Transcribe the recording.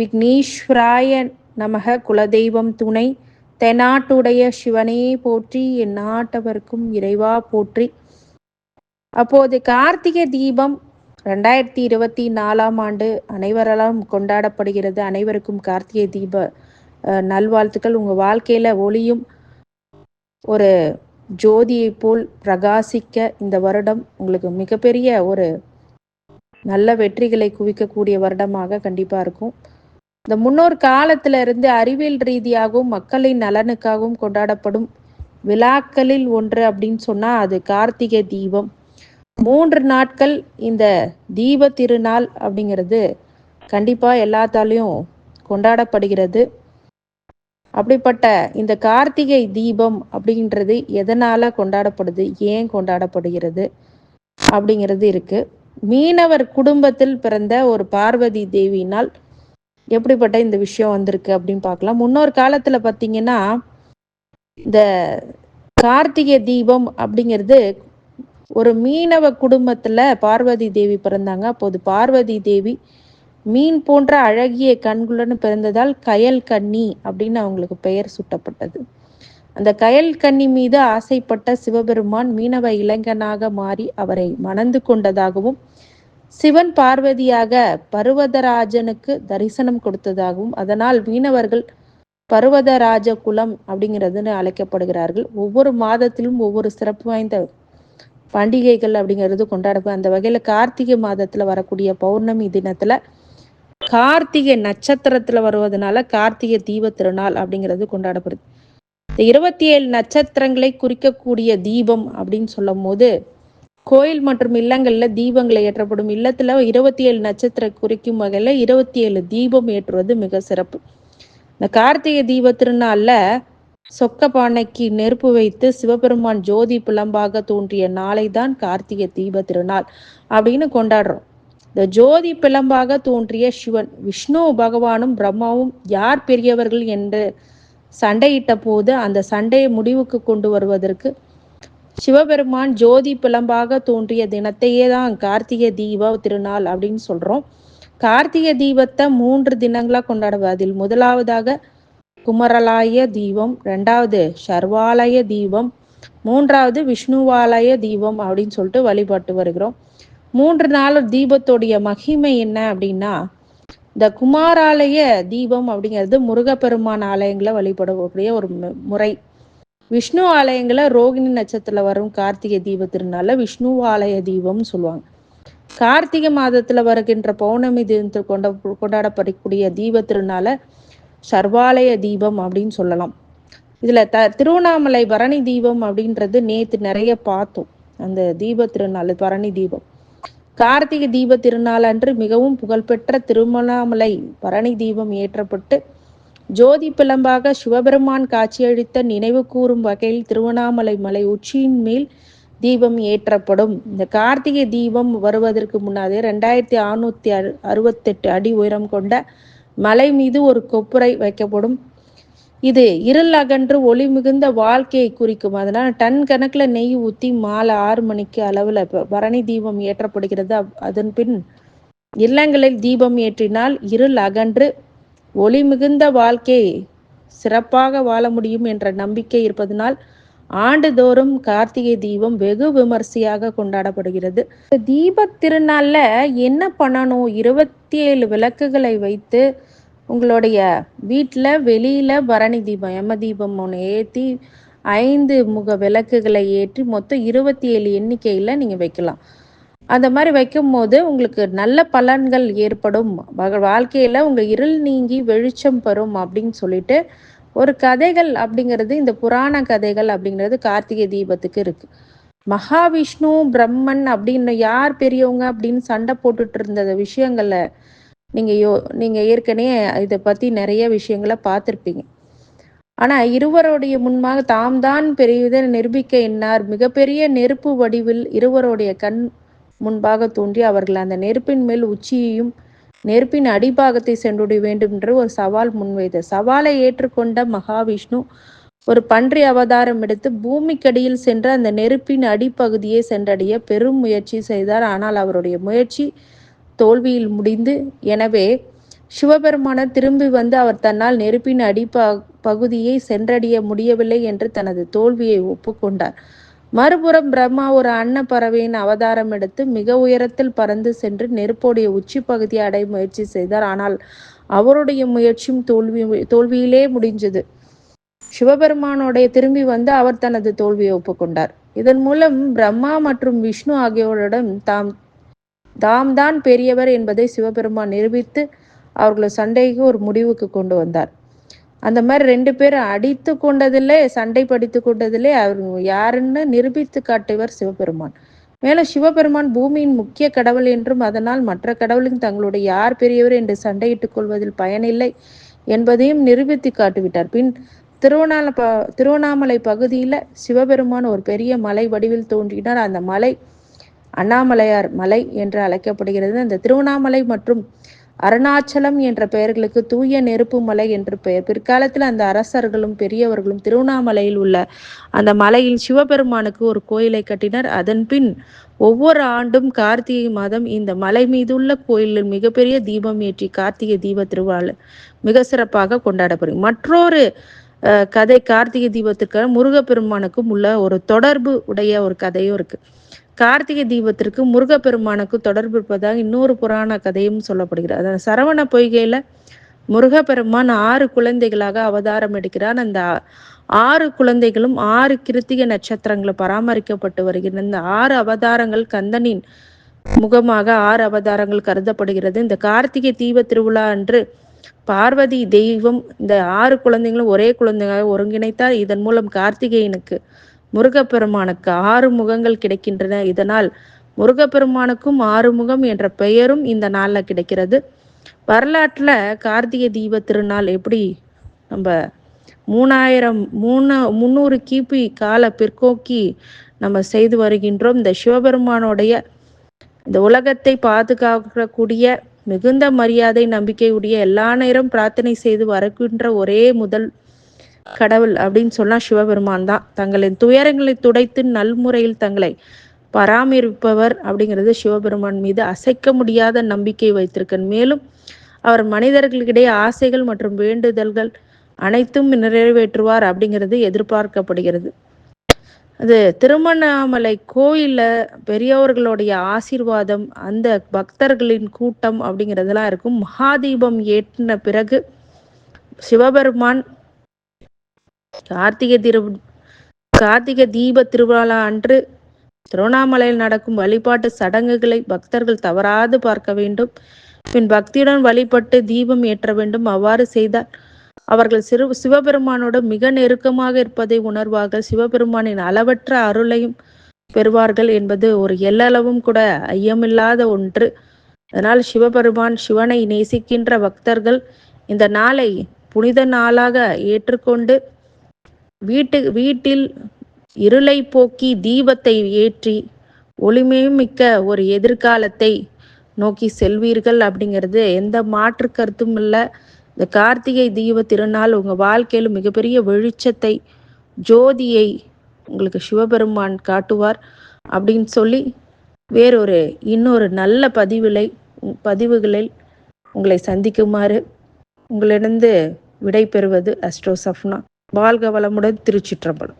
விக்னேஸ்வராய நமக குலதெய்வம் துணை தென்னாட்டுடைய சிவனே போற்றி என் நாட்டவர்க்கும் இறைவா போற்றி. அப்போது கார்த்திகை தீபம் ரெண்டாயிரத்தி இருபத்தி நாலாம் ஆண்டு அனைவரெல்லாம் கொண்டாடப்படுகிறது. அனைவருக்கும் கார்த்திகை தீப நல்வாழ்த்துக்கள். உங்கள் வாழ்க்கையில் ஒளியும் ஒரு ஜோதியை போல் பிரகாசிக்க இந்த வருடம் உங்களுக்கு மிகப்பெரிய ஒரு நல்ல வெற்றிகளை குவிக்கக்கூடிய வருடமாக கண்டிப்பாக இருக்கும். இந்த முன்னோர் காலத்துல இருந்து அறிவியல் ரீதியாகவும் மக்களின் நலனுக்காகவும் கொண்டாடப்படும் விழாக்களில் ஒன்று அப்படின்னு சொன்னா அது கார்த்திகை தீபம். மூன்று நாட்கள் இந்த தீப திருநாள் அப்படிங்கிறது கண்டிப்பா எல்லாத்தாலையும் கொண்டாடப்படுகிறது. அப்படிப்பட்ட இந்த கார்த்திகை தீபம் அப்படின்றது எதனால கொண்டாடப்படுது? ஏன் கொண்டாடப்படுகிறது? அப்படிங்கிறது இருக்கு. மீனவர் குடும்பத்தில் பிறந்த ஒரு பார்வதி தேவியினால் எப்படிப்பட்ட இந்த விஷயம் வந்திருக்கு அப்படின்னு பார்க்கலாம். முன்னொரு காலத்துல பார்த்தீங்கன்னா இந்த கார்த்திகை தீபம் அப்படிங்கிறது ஒரு மீனவ குடும்பத்துல பார்வதி தேவி பிறந்தாங்க. அப்போது பார்வதி தேவி மீன் போன்ற அழகிய கண்களுடன் பிறந்ததால் கயல் கண்ணி அப்படின்னு அவங்களுக்கு பெயர் சுட்டப்பட்டது. அந்த கயல் கண்ணி மீது ஆசைப்பட்ட சிவபெருமான் மீனவ இளைஞனாக மாறி அவரை மணந்து கொண்டதாகவும் சிவன் பார்வதியாக பருவதராஜனுக்கு தரிசனம் கொடுத்ததாகவும் அதனால் மீனவர்கள் பருவதராஜ குலம் அப்படிங்கிறதுன்னு அழைக்கப்படுகிறார்கள். ஒவ்வொரு மாதத்திலும் ஒவ்வொரு சிறப்பு வாய்ந்த பண்டிகைகள் அப்படிங்கிறது கொண்டாடப்படும். அந்த வகையில் கார்த்திகை மாதத்தில் வரக்கூடிய பௌர்ணமி தினத்தில் கார்த்திகை நட்சத்திரத்தில் வருவதனால கார்த்திகை தீப திருநாள் அப்படிங்கிறது கொண்டாடப்படுது. இந்த இருபத்தி ஏழு நட்சத்திரங்களை குறிக்கக்கூடிய தீபம் அப்படின்னு சொல்லும் போது கோயில் மற்றும் இல்லங்களில் தீபங்களை ஏற்றப்படும். இல்லத்தில் இருபத்தி ஏழு நட்சத்திர குறிக்கும் வகையில் இருபத்தி ஏழு தீபம் ஏற்றுவது மிக சிறப்பு. இந்த கார்த்திகை தீப திருநாளில் சொக்க பானைக்கு நெருப்பு வைத்து சிவபெருமான் ஜோதி பிளம்பாக தோன்றிய நாளை தான் கார்த்திகை தீப திருநாள் அப்படின்னு கொண்டாடுறோம். இந்த ஜோதி பிளம்பாக தோன்றிய சிவன் விஷ்ணு பகவானும் பிரம்மாவும் யார் பெரியவர்கள் என்று சண்டையிட்ட போது அந்த சண்டையை முடிவுக்கு கொண்டு வருவதற்கு சிவபெருமான் ஜோதி பிளம்பாக தோன்றிய தினத்தையே தான் கார்த்திகை தீப திருநாள் அப்படின்னு சொல்றோம். கார்த்திகை தீபத்தை மூன்று தினங்களாக கொண்டாடுவோம் அதில் முதலாவதாக குமரலாய தீபம் ரெண்டாவது சர்வாலய தீபம் மூன்றாவது விஷ்ணுவாலய தீபம் அப்படின்னு சொல்லிட்டு வழிபட்டு வருகிறோம். மூன்று நாள் தீபத்துடைய மகிமை என்ன அப்படின்னா இந்த குமாராலய தீபம் அப்படிங்கிறது முருகப்பெருமான் ஆலயங்களை வழிபடக்கூடிய ஒரு முறை. விஷ்ணு ஆலயங்களை ரோகிணி நட்சத்திரத்தில் வரும் கார்த்திகை தீப திருநாள விஷ்ணு ஆலய தீபம்னு சொல்லுவாங்க. கார்த்திகை மாதத்தில் வருகின்ற பௌர்ணமி தினத்தில் கொண்ட கொண்டாடப்படக்கூடிய தீப திருநாள சர்வாலய தீபம் அப்படின்னு சொல்லலாம். இதில் த திருவண்ணாமலை பரணி தீபம் அப்படின்றது நேற்று நிறைய பார்த்தோம். அந்த தீப திருநாள் பரணி தீபம். கார்த்திகை தீப திருநாள் அன்று மிகவும் புகழ்பெற்ற திருவண்ணாமலை பரணி தீபம் ஏற்றப்பட்டு ஜோதி பிளம்பாக சிவபெருமான் காட்சியளித்த நினைவு கூறும் வகையில் திருவண்ணாமலை மலை உச்சியின் மேல் தீபம் ஏற்றப்படும். இந்த கார்த்திகை தீபம் வருவதற்கு முன்னாலே ரெண்டாயிரத்தி அறுநூத்தி அறுபத்தெட்டு அடி உயரம் கொண்ட மலை மீது ஒரு கொப்புரை வைக்கப்படும். இது இருள் அகன்று ஒளி மிகுந்த வாழ்க்கையை குறிக்கும். அதனால் டன் கணக்கில் நெய் ஊற்றி மாலை ஆறு மணிக்கு அளவில் பரணி தீபம் ஏற்றப்படுகிறது. அதன் பின் இல்லங்களில் தீபம் ஏற்றினால் இருள் அகன்று ஒளி மிகுந்த வாழ்க்கை சிறப்பாக வாழ முடியும் என்ற நம்பிக்கை இருப்பதனால் ஆண்டுதோறும் கார்த்திகை தீபம் வெகு விமர்சையாக கொண்டாடப்படுகிறது. தீப திருநாள்ல என்ன பண்ணணும்? இருபத்தி ஏழு விளக்குகளை வைத்து உங்களுடைய வீட்டில் வெளியில் பரணி தீபம் யம தீபம் ஒன்று ஏற்றி ஐந்து முக விளக்குகளை ஏற்றி மொத்தம் இருபத்தி ஏழு எண்ணிக்கையில் நீங்கள் வைக்கலாம். அந்த மாதிரி வைக்கும் போது உங்களுக்கு நல்ல பலன்கள் ஏற்படும். வாழ்க்கையில் உங்கள் இருள் நீங்கி வெளிச்சம் பெறும் அப்படின்னு சொல்லிட்டு ஒரு கதைகள் அப்படிங்கிறது இந்த புராண கதைகள் அப்படிங்கிறது கார்த்திகை தீபத்துக்கு இருக்கு. மகாவிஷ்ணு பிரம்மன் அப்படின்னு யார் பெரியவங்க அப்படின்னு சண்டை போட்டுட்டு இருந்த விஷயங்களை நீங்கள் யோ நீங்கள் ஏற்கனவே இதை பற்றி நிறைய விஷயங்களை பார்த்துருப்பீங்க. ஆனால் இருவருடைய முன்பாக தாம் தான் பெரியதை நிரூபிக்க என்னார் மிகப்பெரிய நெருப்பு வடிவில் இருவருடைய கண் முன்பாக தூண்டி அவர்கள் அந்த நெருப்பின் மேல் உச்சியையும் நெருப்பின் அடிபாகத்தை சென்றுடைய வேண்டும் என்று ஒரு சவால் முன்வைத்த சவாலை ஏற்றுக்கொண்ட மகாவிஷ்ணு ஒரு பன்றி அவதாரம் எடுத்து பூமிக்கடியில் சென்று அந்த நெருப்பின் அடிப்பகுதியை சென்றடைய பெரும் முயற்சி செய்தார். ஆனால் அவருடைய முயற்சி தோல்வியில் முடிந்து எனவே சிவபெருமானர் திரும்பி வந்து அவர் தன்னால் நெருப்பின் அடிப்ப பகுதியை சென்றடைய முடியவில்லை என்று தனது தோல்வியை ஒப்புக்கொண்டார். மறுபுறம் பிரம்மா ஒரு அன்ன பறவையின் அவதாரம் எடுத்து மிக உயரத்தில் பறந்து சென்று நெருப்போடைய உச்சி பகுதியை அடைய முயற்சி செய்தார். ஆனால் அவருடைய முயற்சியும் தோல்வி தோல்வியிலே முடிஞ்சது. சிவபெருமானோடைய திரும்பி வந்து அவர் தனது தோல்வியை ஒப்புக்கொண்டார். இதன் மூலம் பிரம்மா மற்றும் விஷ்ணு ஆகியோரிடம் தாம் தாம் தான் பெரியவர் என்பதை சிவபெருமான் நிரூபித்து அவர்களை சண்டைக்கு ஒரு முடிவுக்கு கொண்டு வந்தார். அந்த மாதிரி ரெண்டு பேரும் அடித்து கொண்டதிலே சண்டை படித்து கொண்டதிலே அவர் யாருன்னு நிரூபித்து காட்டுவர் சிவபெருமான். மேலும் சிவபெருமான் பூமியின் முக்கிய கடவுள் என்றும் அதனால் மற்ற கடவுளின் தங்களுடைய யார் பெரியவர் என்று சண்டையிட்டுக் கொள்வதில் பயனில்லை என்பதையும் நிரூபித்து காட்டுவிட்டார். பின் திருவண்ணாமலை ப திருவண்ணாமலை பகுதியில் சிவபெருமான் ஒரு பெரிய மலை வடிவில் தோன்றினார். அந்த மலை அண்ணாமலையார் மலை என்று அழைக்கப்படுகிறது. அந்த திருவண்ணாமலை மற்றும் அருணாச்சலம் என்ற பெயர்களுக்கு தூய நெருப்பு மலை என்று பெயர். பிற்காலத்தில் அந்த அரசர்களும் பெரியவர்களும் திருவண்ணாமலையில் உள்ள அந்த மலையில் சிவபெருமானுக்கு ஒரு கோயிலை கட்டினர். அதன் பின் ஒவ்வொரு ஆண்டும் கார்த்திகை மாதம் இந்த மலை மீதுள்ள கோயிலில் மிகப்பெரிய தீபம் ஏற்றி கார்த்திகை தீப திருவாள் மிக சிறப்பாக கொண்டாடப்படும். மற்றொரு கதை கார்த்திகை தீபத்துக்கு முருகப்பெருமானுக்கும் உள்ள ஒரு தொடர்பு உடைய ஒரு கதையும் இருக்கு. கார்த்திகை தீபத்திற்கு முருகப்பெருமானுக்கு தொடர்பு இருப்பதாக இன்னொரு புராண கதையும் சொல்லப்படுகிறது. அதாவது சரவண பொய்கையில முருகப்பெருமான் ஆறு குழந்தைகளாக அவதாரம் எடுக்கிறார். அந்த ஆறு குழந்தைகளும் ஆறு கிருத்திக நட்சத்திரங்களை பராமரிக்கப்பட்டு வருகின்றன இந்த ஆறு அவதாரங்கள் கந்தனின் முகமாக ஆறு அவதாரங்கள் கருதப்படுகிறது. இந்த கார்த்திகை தீப திருவிழா அன்று பார்வதி தெய்வம் இந்த ஆறு குழந்தைகளும் ஒரே குழந்தைகளாக ஒருங்கிணைத்தார். இதன் மூலம் கார்த்திகேயனுக்கு முருகப்பெருமானுக்கு ஆறு முகங்கள் கிடைக்கின்றன. இதனால் முருகப்பெருமானுக்கும் ஆறுமுகம் என்ற பெயரும் இந்த நாளில் கிடைக்கிறது. வரலாற்றில் கார்த்திகை தீப திருநாள் எப்படி நம்ம மூணாயிரம் மூணு முந்நூறு கிபி கால பிற்கோக்கி நம்ம செய்து வருகின்றோம். இந்த சிவபெருமானுடைய இந்த உலகத்தை பாதுகாக்கக்கூடிய மிகுந்த மரியாதை நம்பிக்கையுடைய எல்லா நேரம் பிரார்த்தனை செய்து வருகின்ற ஒரே முதல் கடவுள் அப்படின்னு சொன்னால் சிவபெருமான் தான். தங்களின் துயரங்களை துடைத்து நல்முறையில் தங்களை பராமரிப்பவர் அப்படிங்கிறது சிவபெருமான் மீது அசைக்க முடியாத நம்பிக்கை வைத்திருக்கன். மேலும் அவர் மனிதர்களிடையே ஆசைகள் மற்றும் வேண்டுதல்கள் அனைத்தும் நிறைவேற்றுவார் அப்படிங்கிறது எதிர்பார்க்கப்படுகிறது. அது திருமணாமலை கோயிலில் பெரியவர்களுடைய ஆசீர்வாதம் அந்த பக்தர்களின் கூட்டம் அப்படிங்கிறதெல்லாம் இருக்கும். மகாதீபம் ஏற்றின பிறகு சிவபெருமான் கார்த்திகை திரு கார்த்திகை தீப திருவிழா அன்று திருவண்ணாமலையில் நடக்கும் வழிபாட்டு சடங்குகளை பக்தர்கள் தவறாது பார்க்க வேண்டும். பின் பக்தியுடன் வழிபட்டு தீபம் ஏற்ற வேண்டும். அவ்வாறு செய்தால் அவர்கள் சிறு சிவபெருமானோடு மிக நெருக்கமாக இருப்பதை உணர்வார்கள். சிவபெருமானின் அளவற்ற அருளையும் பெறுவார்கள் என்பது ஒரு எல்லளவும் கூட ஐயமில்லாத ஒன்று. அதனால் சிவபெருமான் சிவனை நேசிக்கின்ற பக்தர்கள் இந்த நாளை புனித நாளாக ஏற்றுக்கொண்டு வீட்டு வீட்டில் இருளை போக்கி தீபத்தை ஏற்றி ஒளிமைமிக்க ஒரு எதிர்காலத்தை நோக்கி செல்வீர்கள் அப்படிங்கிறது எந்த மாற்று கருத்தும் இல்லை. இந்த கார்த்திகை தீப திருநாள் உங்கள் வாழ்க்கையில் மிகப்பெரிய வெளிச்சத்தை ஜோதியை உங்களுக்கு சிவபெருமான் காட்டுவார் அப்படின்னு சொல்லி வேறொரு இன்னொரு நல்ல பதிவிலை பதிவுகளில் உங்களை சந்திக்குமாறு உங்களிடந்து விடை பெறுவது அஸ்ட்ரோ சஃப்னா. வாழ்க வளமுடன் திருச்சிற்றம்பலம்.